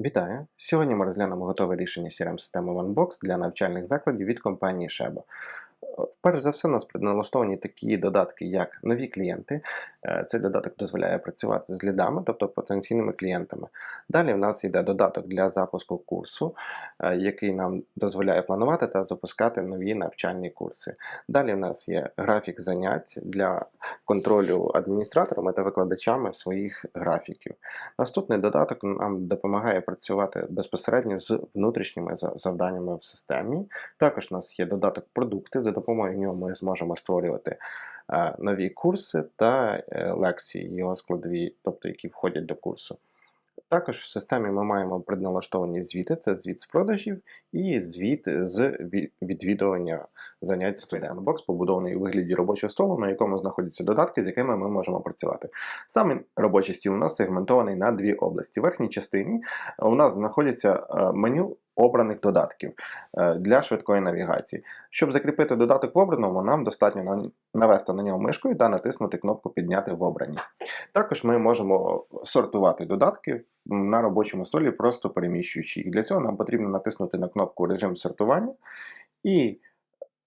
Вітаю! Сьогодні ми розглянемо готове рішення CRM-системи OneBox для навчальних закладів від компанії Shebo. Перш за все, у нас предналаштовані такі додатки, як нові клієнти. Е, Цей додаток дозволяє працювати з лідами, тобто потенційними клієнтами. Далі в нас йде додаток для запуску курсу, е, який нам дозволяє планувати та запускати нові навчальні курси. Далі в нас є графік занять для контролю адміністраторами та викладачами своїх графіків. Наступний додаток нам допомагає працювати безпосередньо з внутрішніми завданнями в системі. Також у нас є додаток продукти, за допомогою нього ми зможемо створювати е, нові курси та е, лекції, його складові, тобто які входять до курсу. Також в системі ми маємо предналаштовані звіти: це звіт з продажів і звіт з відвідування занять студентами. Бокс побудований у вигляді робочого столу, на якому знаходяться додатки, з якими ми можемо працювати. Саме робочий стіл у нас сегментований на дві області. В верхній частині у нас знаходиться е, меню обраних додатків е, для швидкої навігації. Щоб закріпити додаток в обраному, нам достатньо навести на нього мишкою та натиснути кнопку Підняти в обрані. Також ми можемо сортувати додатки на робочому столі, просто переміщуючи їх. Для цього нам потрібно натиснути на кнопку Режим сортування і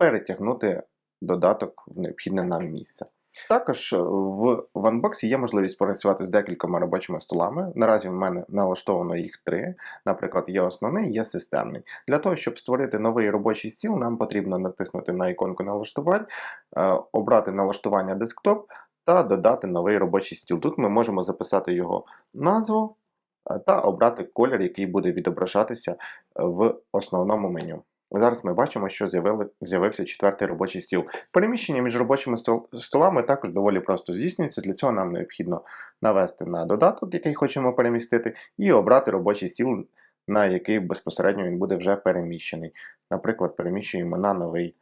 перетягнути додаток в необхідне нам місце. Також е, в OneBox є можливість працювати з декількома робочими столами. Наразі в мене налаштовано їх три. Наприклад, є основний, є системний. Для того, щоб створити новий робочий стіл, нам потрібно натиснути на іконку налаштувань, е, обрати налаштування десктоп та додати новий робочий стіл. Тут ми можемо записати його назву е, та обрати колір, який буде відображатися в основному меню. Зараз ми бачимо, що з'явили- з'явився четвертий робочий стіл. Переміщення між робочими стол- столами також доволі просто здійснюється. Для цього нам необхідно навести на додаток, який хочемо перемістити, і обрати робочий стіл, на який безпосередньо він буде вже переміщений. Наприклад, переміщуємо на новий.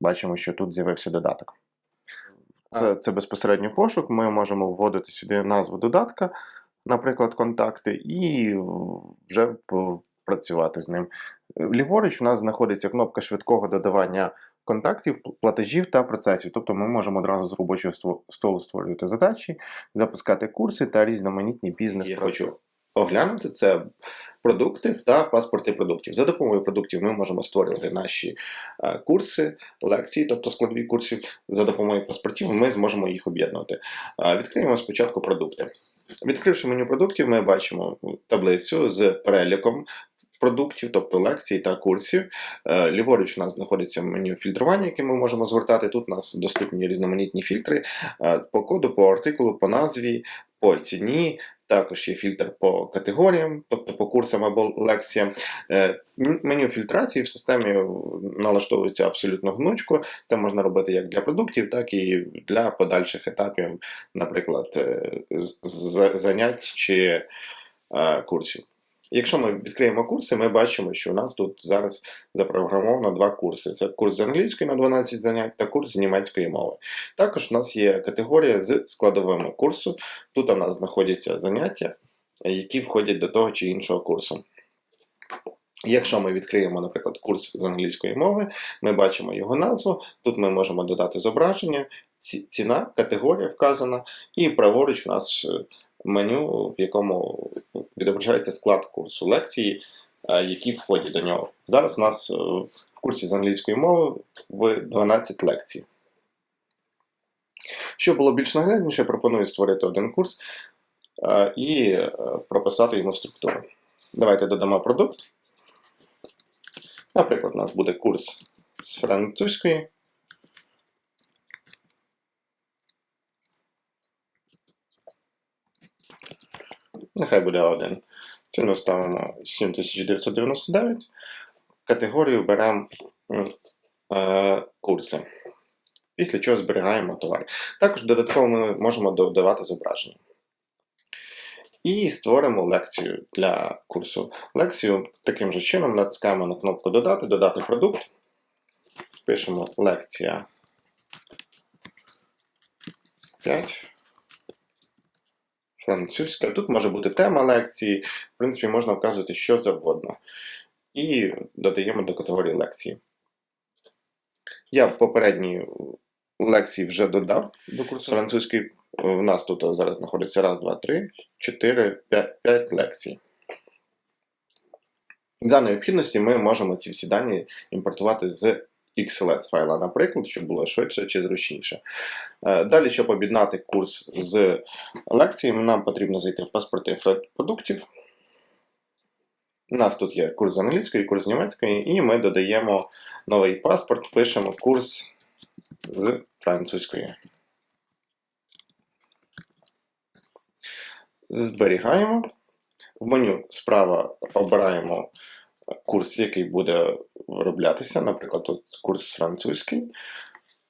Бачимо, що тут з'явився додаток. Це, це безпосередньо пошук. Ми можемо вводити сюди назву додатка, наприклад, контакти, і вже працювати з ним. Ліворуч у нас знаходиться кнопка швидкого додавання контактів, платежів та процесів. Тобто ми можемо одразу з робочого столу створювати задачі, запускати курси та різноманітні бізнес. Я хочу оглянути це продукти та паспорти продуктів. За допомогою продуктів ми можемо створювати наші е, курси, лекції, тобто складові курсів. За допомогою паспортів ми зможемо їх об'єднувати. Е, Відкриємо спочатку продукти. Відкривши меню продуктів, ми бачимо таблицю з переліком продуктів, тобто лекцій та курсів. Е, Ліворуч у нас знаходиться меню фільтрування, яке ми можемо згортати. Тут у нас доступні різноманітні фільтри е, по коду, по артикулу, по назві, по ціні. Також є фільтр по категоріям, тобто по курсам або лекціям. Е, Меню фільтрації в системі налаштовується абсолютно гнучко. Це можна робити як для продуктів, так і для подальших етапів, наприклад, занять чи курсів. Якщо ми відкриємо курси, ми бачимо, що у нас тут зараз запрограмовано два курси: це курс з англійської на 12 занять та курс з німецької мови. Також у нас є категорія з складовими курсу. Тут у нас знаходяться заняття, які входять до того чи іншого курсу. Якщо ми відкриємо, наприклад, курс з англійської мови, ми бачимо його назву. Тут ми можемо додати зображення, ціна, категорія вказана, і праворуч у нас е, меню, в якому відображається склад курсу лекції, е, які входять до нього. Зараз у нас е, в курсі з англійської мови в 12 лекцій. Щоб було більш наглядніше, пропоную створити один курс е, і прописати йому структуру. Давайте додамо продукт. Наприклад, у нас буде курс з французької. Нехай буде один. Ціну ставимо 7999. Категорію беремо е, курси. Після чого зберігаємо товар. Також додатково ми можемо додавати зображення. І створимо лекцію для курсу. Лекцію таким же чином натискаємо на кнопку Додати, додати продукт. Пишемо лекція 5. Французька. Тут може бути тема лекції. В принципі, можна вказувати що завгодно. І додаємо до категорії лекції. Я в попередній лекції вже додав до курсу французької. У нас тут зараз знаходиться раз, два, три, чотири, п'ять, п'ять лекцій. За необхідності ми можемо ці всі дані імпортувати з XLS файла, наприклад, щоб було швидше чи зручніше. Е, Далі, щоб об'єднати курс з лекціями, нам потрібно зайти в паспорти продуктів. У нас тут є курс з англійської, курс німецької, і ми додаємо новий паспорт, пишемо курс з французької. Зберігаємо. В меню справа обираємо курс, який буде вироблятися, наприклад, тут курс французький.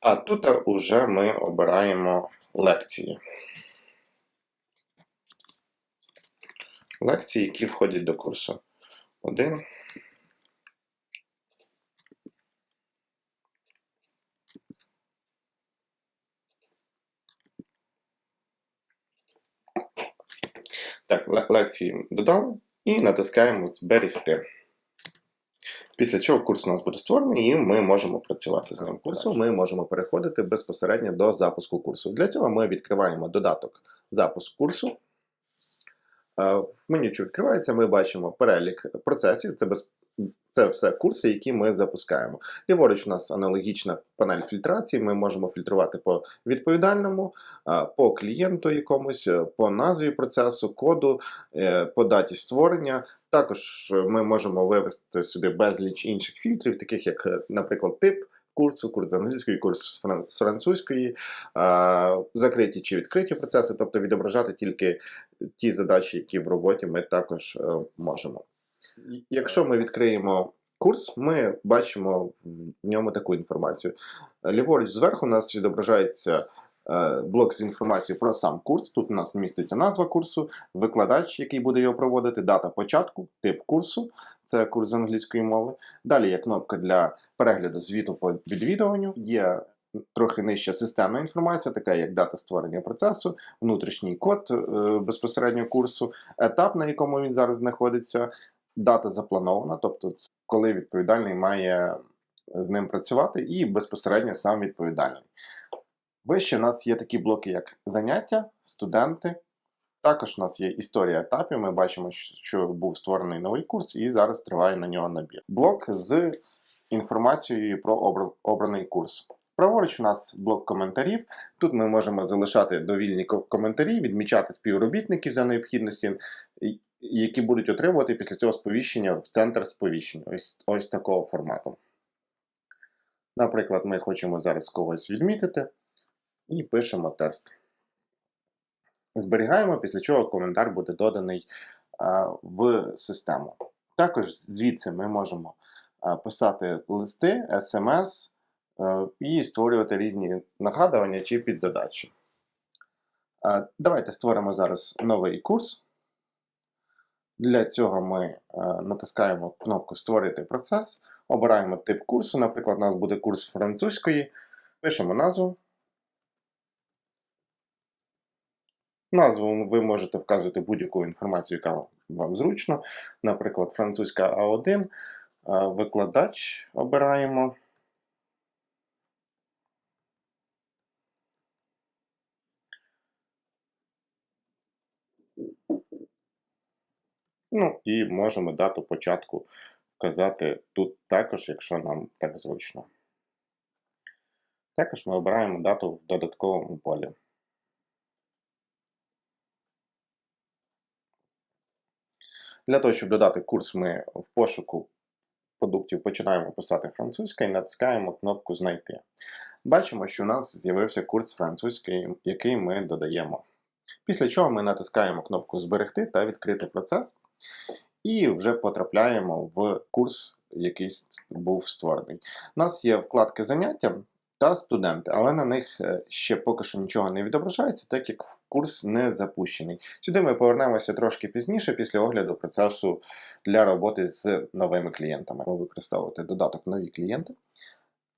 А тут вже ми обираємо лекції. Лекції, які входять до курсу. Один. Так, лекції додали і натискаємо Зберегти. Після цього курс у нас буде створений, і ми можемо працювати з ним. Курсу ми можемо переходити безпосередньо до запуску курсу. Для цього ми відкриваємо додаток запуск курсу. Е, В меню, що відкривається, ми бачимо перелік процесів. Це, без... це все курси, які ми запускаємо. Ліворуч у нас аналогічна панель фільтрації. Ми можемо фільтрувати по відповідальному, по клієнту якомусь, е, по назві процесу, коду, е, по даті створення. Також ми можемо вивести сюди безліч інших фільтрів, таких як, е, наприклад, тип курсу, курс з англійської, курс з французької, закриті чи відкриті процеси, тобто відображати тільки ті задачі, які в роботі ми також можемо. Якщо ми відкриємо курс, ми бачимо в ньому таку інформацію. Ліворуч зверху у нас відображається е, блок з інформацією про сам курс. Тут у нас міститься назва курсу, викладач, який буде його проводити, дата початку, тип курсу, це курс з англійської мови. Далі є кнопка для перегляду звіту по відвідуванню. Є трохи нижча системна інформація, така як дата створення процесу, внутрішній код е, безпосередньо курсу, етап, на якому він зараз знаходиться, дата запланована, тобто коли відповідальний має з ним працювати, і безпосередньо сам відповідальний. Вище у нас є такі блоки, як заняття, студенти. Також у нас є історія етапів. Ми бачимо, що був створений новий курс, і зараз триває на нього набір. Блок з інформацією про обраний курс. Праворуч у нас блок коментарів. Тут ми можемо залишати довільні коментарі, відмічати співробітників за необхідності, які будуть отримувати після цього сповіщення в центр сповіщень. Ось, ось такого формату. Наприклад, ми хочемо зараз когось відмітити і пишемо тест. Зберігаємо, після чого коментар буде доданий а, в систему. Також звідси ми можемо а, писати листи, смс е, і створювати різні нагадування чи підзадачі. А, Давайте створимо зараз новий курс. Для цього ми е, натискаємо кнопку Створити процес, обираємо тип курсу. Наприклад, у нас буде курс французької, пишемо назву. Назву ви можете вказувати будь-яку інформацію, яка вам зручно. Наприклад, французька А1, викладач обираємо. Ну і можемо дату початку вказати тут також, якщо нам так зручно. Також ми обираємо дату в додатковому полі. Для того, щоб додати курс, ми в пошуку продуктів починаємо писати французька і натискаємо кнопку Знайти. Бачимо, що у нас з'явився курс французький, який ми додаємо. Після чого ми натискаємо кнопку Зберегти та відкрити процес, і вже потрапляємо в курс, який був створений. У нас є вкладки заняття та студенти, але на них е, ще поки що нічого не відображається, так як курс не запущений. Сюди ми повернемося трошки пізніше, після огляду процесу для роботи з новими клієнтами. Ми використовувати додаток нові клієнти.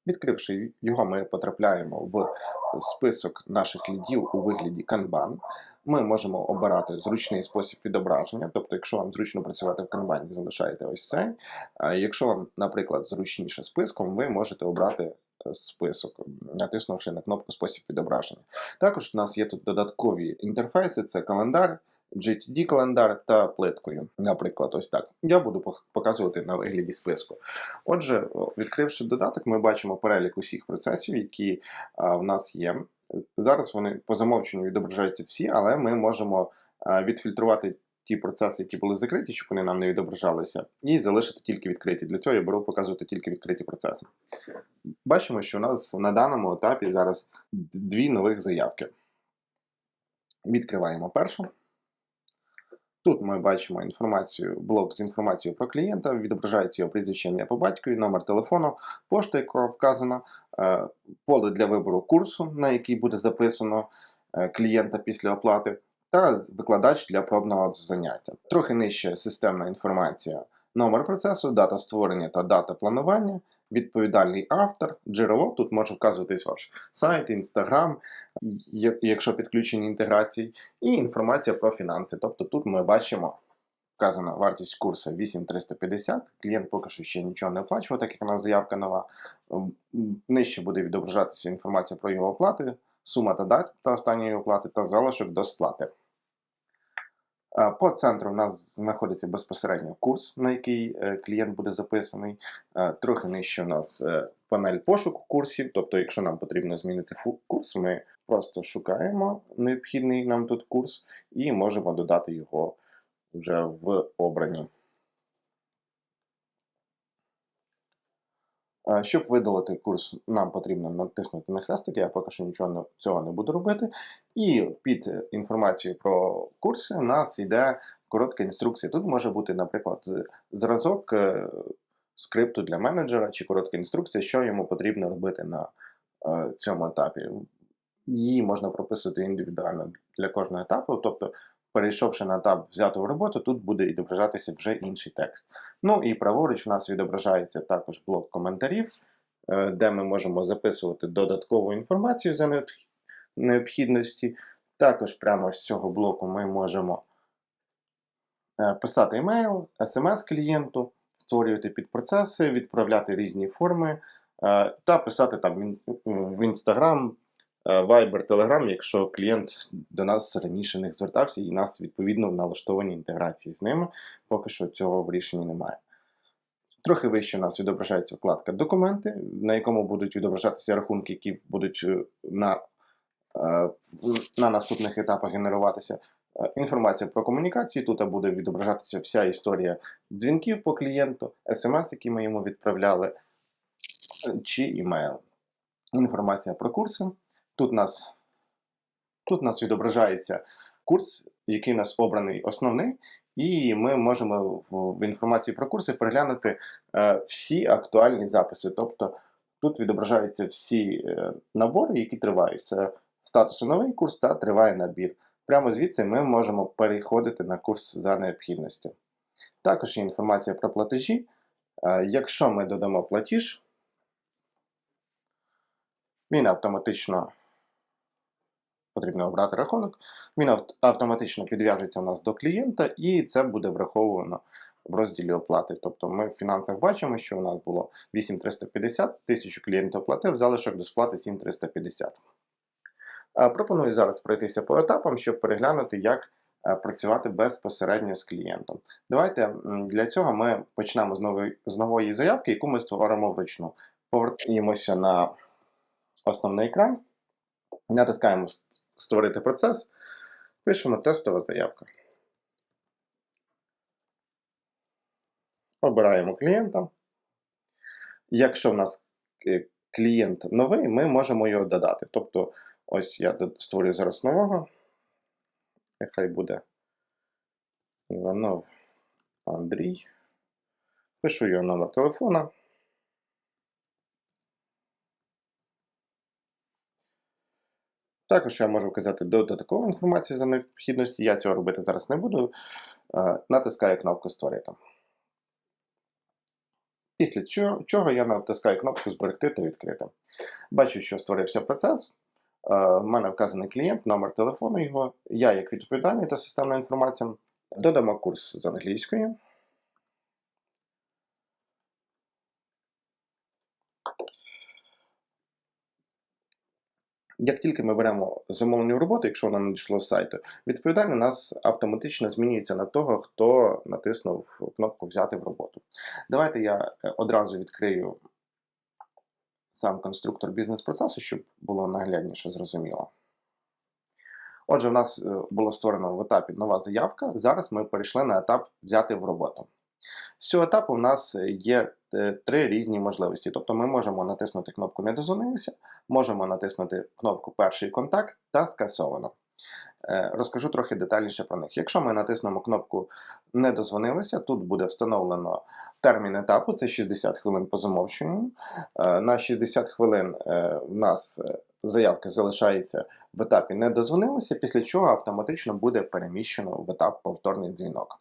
Відкривши його, ми потрапляємо в список наших лідів у вигляді Kanban. Ми можемо обирати зручний спосіб відображення, тобто, якщо вам зручно працювати в канбані, залишаєте ось цей. Якщо вам, наприклад, зручніше списком, ви можете обрати е, список, натиснувши на кнопку Спосіб відображення. Також у нас є тут додаткові інтерфейси: це календар, GTD календар та плиткою. Наприклад, ось так. Я буду показувати на вигляді списку. Отже, відкривши додаток, ми бачимо перелік усіх процесів, які а, в нас є. Зараз вони по замовченню відображаються всі, але ми можемо а, відфільтрувати ті процеси, які були закриті, щоб вони нам не відображалися, і залишити тільки відкриті. Для цього я беру показувати тільки відкриті процеси. Бачимо, що у нас на даному етапі зараз дві нових заявки. Відкриваємо першу. Тут ми бачимо інформацію, блок з інформацією про клієнта, відображається його прізвище ім'я по батькові, номер телефону, пошта, яка вказана, е, поле для вибору курсу, на який буде записано е, клієнта після оплати, та викладач для пробного заняття. Трохи нижче системна інформація, номер процесу, дата створення та дата планування, відповідальний автор, джерело. Тут може вказуватись ваш сайт, інстаграм, якщо підключені інтеграції, і інформація про фінанси. Тобто тут ми бачимо. Вказана вартість курсу 8350. Клієнт поки що ще нічого не оплачував, так як у нас заявка нова. Нижче буде відображатися інформація про його оплати, сума та дата останньої оплати та залишок до сплати. По центру у нас знаходиться безпосередньо курс, на який е, клієнт буде записаний. Трохи нижче у нас е, панель пошуку курсів. Тобто, якщо нам потрібно змінити курс, ми просто шукаємо необхідний нам тут курс і можемо додати його вже в обрані. Щоб видалити курс, нам потрібно натиснути на хрестик, я поки що нічого цього не буду робити. І під інформацією про курси у нас йде коротка інструкція. Тут може бути, наприклад, зразок е, скрипту для менеджера чи коротка інструкція, що йому потрібно робити на е, цьому етапі. Її можна прописувати індивідуально для кожного етапу. Тобто, перейшовши на етап взяти в роботу, тут буде відображатися вже інший текст. Ну і праворуч у нас відображається також блок коментарів, е, де ми можемо записувати додаткову інформацію за необхідності. Також прямо з цього блоку ми можемо е, писати емейл, смс клієнту, створювати підпроцеси, відправляти різні форми е, та писати там в ін- в Instagram, е, Viber, Telegram, якщо клієнт до нас раніше не звертався і нас відповідно налаштовані інтеграції з ними. Поки що цього в рішенні немає. Трохи вище у нас відображається вкладка Документи, на якому будуть відображатися рахунки, які будуть е, на, е, на наступних етапах генеруватися. Е, Інформація про комунікації. Тут буде відображатися вся історія дзвінків по клієнту, смс, які ми йому відправляли, е, чи імейл. Інформація про курси. Тут у нас, тут у нас відображається курс, який у нас обраний основний, і ми можемо в, інформації про курси переглянути е, всі актуальні записи. Тобто тут відображаються всі е, набори, які тривають. Це статусу новий курс та триває набір. Прямо звідси ми можемо переходити на курс за необхідністю. Також є інформація про платежі. Е, Якщо ми додамо платіж, він автоматично потрібно обрати рахунок, він автоматично підв'яжеться у нас до клієнта, і це буде враховано в розділі оплати. Тобто ми в фінансах бачимо, що у нас було 8350, тисячу клієнтів оплатив, залишок до сплати 7350. Е, Пропоную зараз пройтися по етапам, щоб переглянути, як е, працювати безпосередньо з клієнтом. Давайте для цього ми почнемо з нової, з нової заявки, яку ми створимо вручну. Повертаємося на основний екран, натискаємо «Ст- Створити процес, пишемо тестова заявка. Обираємо клієнта. Якщо в нас е, клієнт новий, ми можемо його додати. Тобто, ось я створюю зараз нового. Нехай буде Іванов Андрій. Пишу його номер телефона. Також я можу вказати додаткову інформацію за необхідності. Я цього робити зараз не буду. Е, Натискаю кнопку Створити. Після чого я натискаю кнопку Зберегти та відкрити. Бачу, що створився процес. Е, В мене вказаний клієнт, номер телефону його. Я, як відповідальний та системна інформація, додамо курс з англійської. Як тільки ми беремо замовлення в роботу, якщо воно надійшло з сайту, відповідальний у нас автоматично змінюється на того, хто натиснув кнопку Взяти в роботу. Давайте я е, одразу відкрию сам конструктор бізнес-процесу, щоб було наглядніше зрозуміло. Отже, в нас е, було створено в етапі нова заявка. Зараз ми перейшли на етап взяти в роботу. З цього етапу в нас є е, три різні можливості. Тобто ми можемо натиснути кнопку Не дозвонилися, можемо натиснути кнопку Перший контакт та скасовано. Е, Розкажу трохи детальніше про них. Якщо ми натиснемо кнопку Не дозвонилися, тут буде встановлено термін етапу, це 60 хвилин по замовчуванню. Е, На 60 хвилин е, в нас е, заявка залишається в етапі Не дозвонилися, після чого автоматично буде переміщено в етап повторний дзвінок.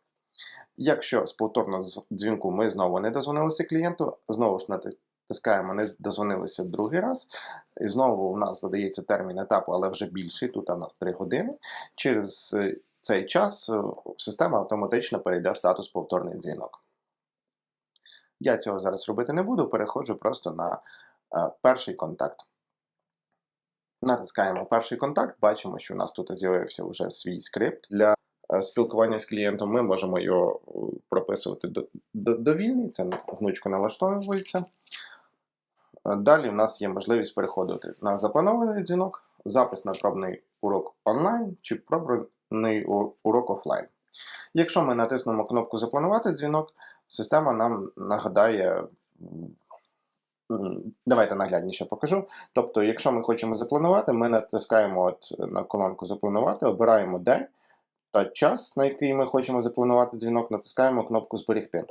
Якщо з повторного дзвінку ми знову не дозвонилися клієнту, знову ж натискаємо не дозвонилися другий раз, і знову у нас задається термін етапу, але вже більший, тут у нас 3 години. Через е, цей час е, система автоматично перейде в статус повторний дзвінок. Я цього зараз робити не буду, переходжу просто на е, перший контакт. Натискаємо перший контакт, бачимо, що у нас тут з'явився вже свій скрипт для спілкування з клієнтом. Ми можемо його е, прописувати до- до- довільний, це гнучко налаштовується. Е, Далі в нас є можливість переходити на запланований дзвінок, запис на пробний урок онлайн чи пробний урок офлайн. Якщо ми натиснемо кнопку Запланувати дзвінок, система нам нагадає. Давайте наглядніше покажу. Тобто, якщо ми хочемо запланувати, ми натискаємо от на колонку Запланувати, обираємо день та час, на який ми хочемо запланувати дзвінок, натискаємо кнопку Зберегти.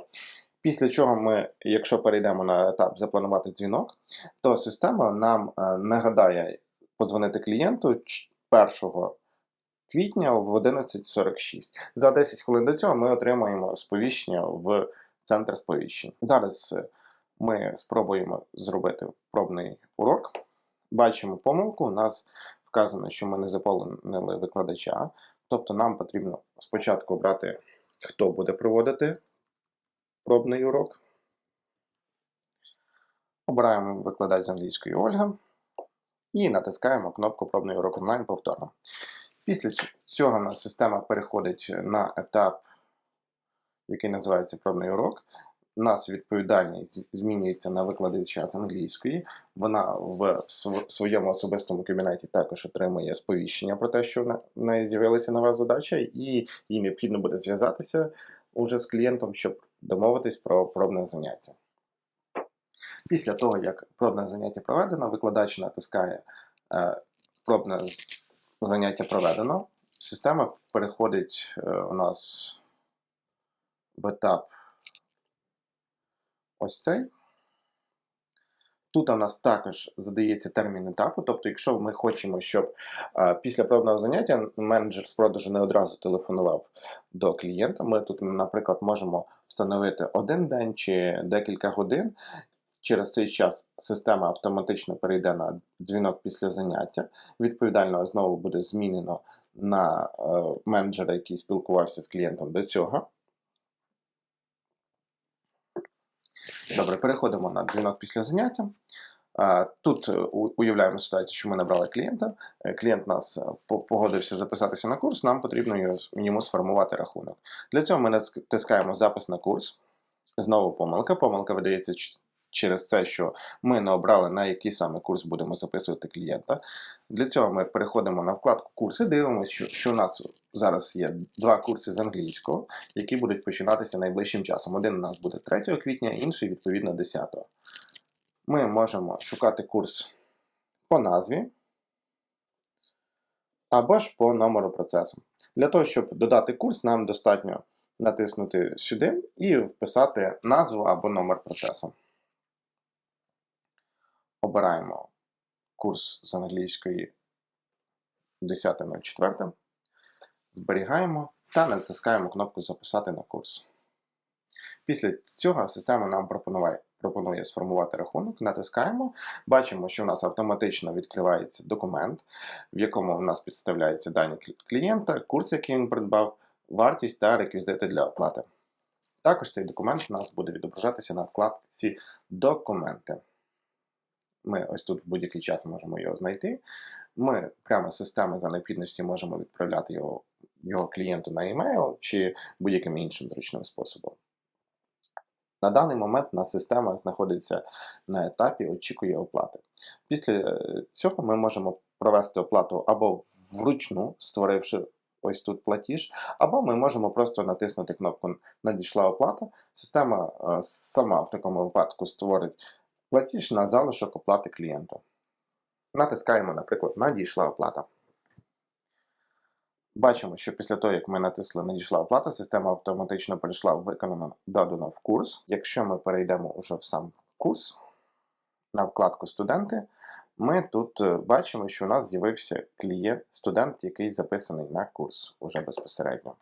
Після чого ми, якщо перейдемо на етап запланувати дзвінок, то система нам е, нагадає подзвонити клієнту 1 квітня в 11.46. За 10 хвилин до цього ми отримаємо сповіщення в центр сповіщень. Зараз е, ми спробуємо зробити пробний урок. Бачимо помилку. У нас вказано, що ми не заповнили викладача. Тобто нам потрібно спочатку обрати, хто буде проводити пробний урок. Обираємо викладач з англійської Ольга і натискаємо кнопку Пробний урок онлайн повторно. Після цього нас система переходить на етап, який називається пробний урок. Нас відповідальність змінюється на викладача з англійської. Вона в своєму особистому кабінеті також отримує сповіщення про те, що в неї з'явилася нова задача, і їй необхідно буде зв'язатися уже з клієнтом, щоб домовитись про пробне заняття. Після того, як пробне заняття проведено, викладач натискає е, пробне заняття проведено. Система переходить е, у нас в етап ось цей. Тут у нас також задається термін етапу. Тобто, якщо ми хочемо, щоб е, після пробного заняття менеджер з продажу не одразу телефонував до клієнта, ми тут, наприклад, можемо встановити один день чи декілька годин. Через цей час система автоматично перейде на дзвінок після заняття. Відповідально знову буде змінено на е, менеджера, який спілкувався з клієнтом до цього. Добре, переходимо на дзвінок після заняття. Тут е, уявляємо ситуацію, що ми набрали клієнта. Е, Клієнт нас е, погодився записатися на курс, нам потрібно йому сформувати рахунок. Для цього ми натискаємо запис на курс. Знову помилка. Помилка видається через це, що ми не обрали, на який саме курс будемо записувати клієнта. Для цього ми переходимо на вкладку курси, дивимося, що, що у нас зараз є два курси з англійського, які будуть починатися найближчим часом. Один у нас буде 3 квітня, інший, відповідно, 10. Ми можемо шукати курс по назві або ж по номеру процесу. Для того, щоб додати курс, нам достатньо натиснути сюди і вписати назву або номер процесу. Обираємо курс з англійської 10.04, зберігаємо та натискаємо кнопку Записати на курс. Після цього система нам пропонує, пропонує сформувати рахунок, натискаємо, бачимо, що у нас автоматично відкривається документ, в якому у нас підставляються дані клієнта, курс, який він придбав, вартість та реквізити для оплати. Також цей документ у нас буде відображатися на вкладці Документи. Ми ось тут в будь-який час можемо його знайти. Ми прямо з системи за необхідності можемо відправляти його, його клієнту на e-mail чи будь-яким іншим зручним способом. На даний момент у нас система знаходиться на етапі очікує оплати. Після е, цього ми можемо провести оплату або вручну, створивши ось тут платіж, або ми можемо просто натиснути кнопку Надійшла оплата. Система е, сама в такому випадку створить платіж на залишок оплати клієнту. Натискаємо, наприклад, Надійшла оплата. Бачимо, що після того, як ми натисли Надійшла оплата, система автоматично перейшла в виконано додано в курс. Якщо ми перейдемо уже в сам курс на вкладку Студенти, ми тут е, бачимо, що у нас з'явився клієнт, студент, який записаний на курс уже безпосередньо.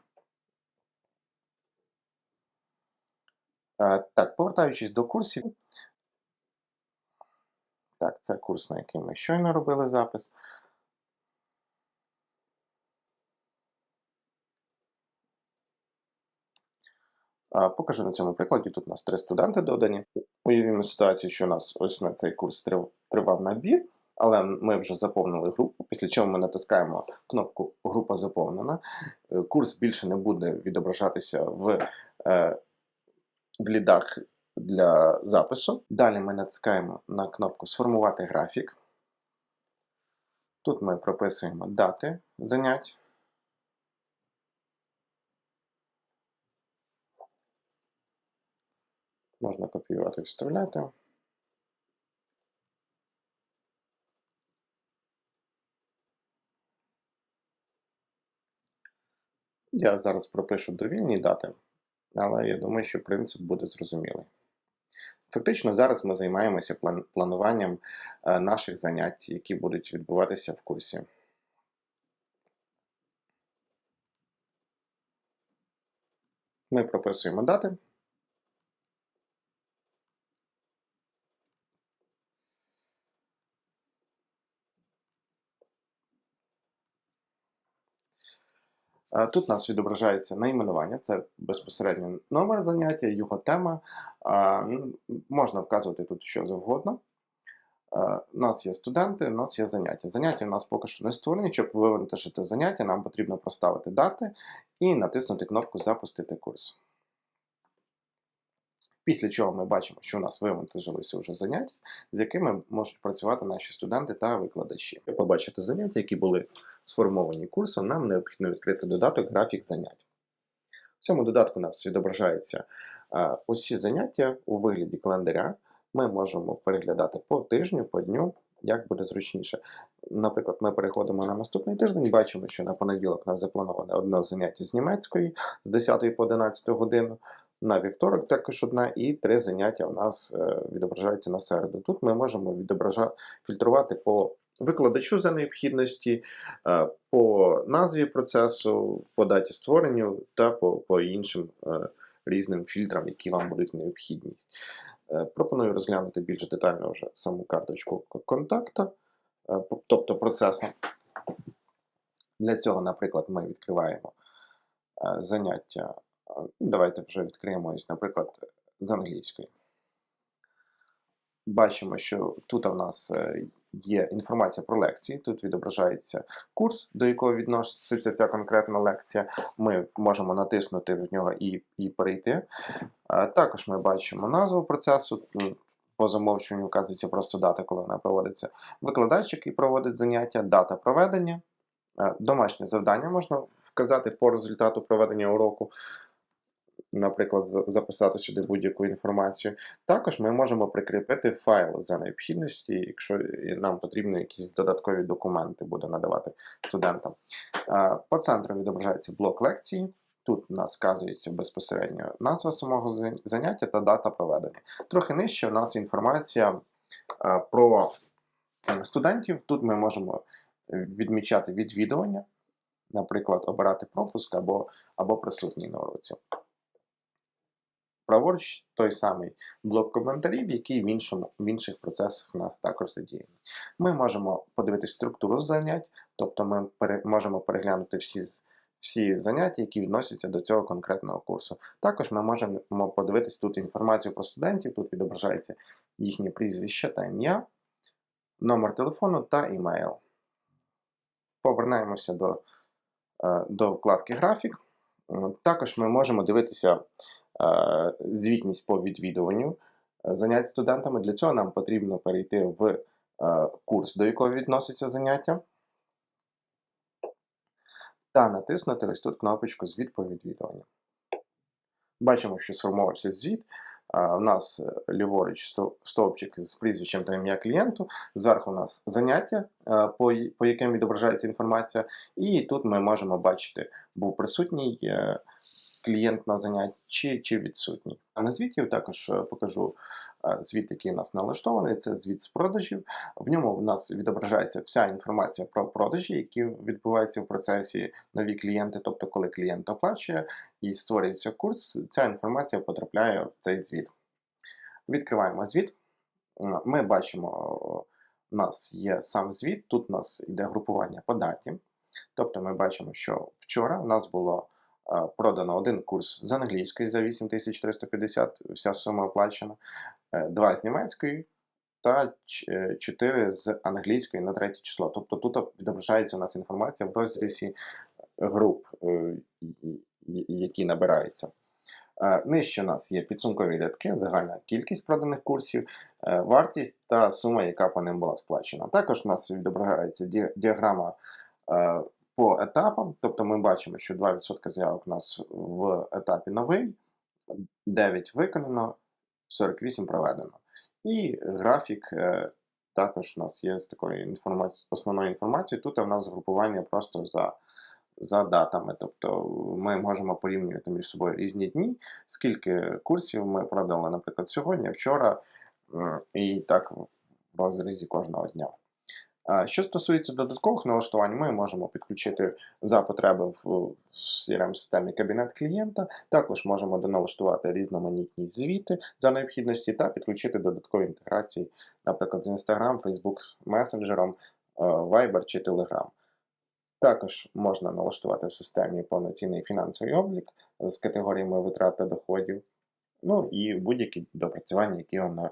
Е, Так, повертаючись до курсів. Так, це курс, на який ми щойно робили запис. Покажу на цьому прикладі. Тут у нас три студенти додані. Уявімо ситуацію, що у нас ось на цей курс тривав набір, але ми вже заповнили групу, після чого ми натискаємо кнопку Група заповнена. Е, Курс більше не буде відображатися в, е, в лідах для запису. Далі ми натискаємо на кнопку Сформувати графік. Тут ми прописуємо дати занять. Можна копіювати і вставляти. Я зараз пропишу довільні дати, але я думаю, що принцип буде зрозумілий. Фактично, зараз ми займаємося план- плануванням е, наших занять, які будуть відбуватися в курсі. Ми прописуємо дати. Тут у нас відображається найменування, це безпосередньо номер заняття, його тема. Можна вказувати тут що завгодно. У нас є студенти, у нас є заняття. Заняття у нас поки що не створені. Щоб вивантажити заняття, нам потрібно проставити дати і натиснути кнопку Запустити курс. Після чого ми бачимо, що у нас вивантажилися вже заняття, з якими можуть працювати наші студенти та викладачі. Щоб побачити заняття, які були сформовані курсом, нам необхідно відкрити додаток графік занять. В цьому додатку у нас відображаються усі заняття у вигляді календаря. Ми можемо переглядати по тижню, по дню, як буде зручніше. Наприклад, ми переходимо на наступний тиждень, бачимо, що на понеділок у нас заплановане одне заняття з німецької з 10 по 11 годину. На вівторок також одна, і три заняття у нас е, відображаються на середу. Тут ми можемо відображати, фільтрувати по викладачу за необхідності, е, по назві процесу, по даті створенню та по, по іншим е, різним фільтрам, які вам будуть необхідні. Е, Пропоную розглянути більш детально вже саму карточку контакта, тобто процесу. Для цього, наприклад, ми відкриваємо заняття. Давайте вже відкриємо, наприклад, з англійської. Бачимо, що тут у нас є інформація про лекції. Тут відображається курс, до якого відноситься ця конкретна лекція. Ми можемо натиснути в нього і, і перейти. Також ми бачимо назву процесу. По замовчуванню вказується просто дата, коли вона проводиться. Викладач, який проводить заняття, дата проведення, домашнє завдання можна вказати по результату проведення уроку. Наприклад, записати сюди будь-яку інформацію. Також ми можемо прикріпити файл за необхідності, якщо нам потрібно якісь додаткові документи буде надавати студентам. Е, По центру відображається блок лекції. Тут у нас вказується безпосередньо назва самого заняття та дата проведення. Трохи нижче у нас інформація е, про е, студентів. Тут ми можемо відмічати відвідування, наприклад, обирати пропуск або, або присутній на уроці. Праворуч той самий блок коментарів, який в, іншому, в інших процесах у нас також задіяний. Ми можемо подивитися структуру занять, тобто ми пере, можемо переглянути всі, всі заняття, які відносяться до цього конкретного курсу. Також ми можемо подивитися тут інформацію про студентів, тут відображається їхнє прізвище та ім'я, номер телефону та імейл. повернемося до, е, до вкладки графік. Також ми можемо дивитися звітність по відвідуванню е, занять студентами. Для цього нам потрібно перейти в е, курс, до якого відноситься заняття, та натиснути ось тут кнопочку Звіт по відвідуванню. Бачимо, що сформувався звіт. У нас е, ліворуч стовпчик з прізвищем та ім'я клієнту, зверху у нас заняття, по, яким відображається інформація, і тут ми можемо бачити, був присутній клієнт на занятті чи, відсутній. А на звіті я також е, покажу е, звіт, який у нас налаштований. Це звіт з продажів. В ньому у нас відображається вся інформація про продажі, які відбуваються в процесі нові клієнти, тобто коли клієнт оплачує і створюється курс, ця інформація потрапляє в цей звіт. Відкриваємо звіт. Ми бачимо, у нас є сам звіт, тут у нас йде групування по даті. Тобто ми бачимо, що вчора у нас було е, продано один курс з англійської за 8350, вся сума оплачена, е, два з німецької та е, чотири з англійської на третє число. Тобто тут відображається у нас інформація в розрізі груп, е, і- які набираються. Нижче у нас є підсумкові рядки, загальна кількість проданих курсів, вартість та сума, яка по ним була сплачена. Також у нас відображається діаграма по етапам, тобто ми бачимо, що 2% заявок у нас в етапі новий, 9 виконано, 48 проведено. І графік е, також у нас є з такою інформацією, основною інформацією. Тут у нас групування просто за, за датами. Тобто ми можемо порівнювати між собою різні дні, скільки курсів ми продали, наприклад, сьогодні, вчора, і так в розрізі кожного дня. Що стосується додаткових налаштувань, ми можемо підключити за потреби в CRM-системі кабінет клієнта. Також можемо доналаштувати різноманітні звіти за необхідності та підключити додаткові інтеграції, наприклад, з Instagram, Facebook месенджером, Viber чи Telegram. Також можна налаштувати в системі повноцінний фінансовий облік з категоріями витрат та доходів, ну і будь-які допрацювання, які вам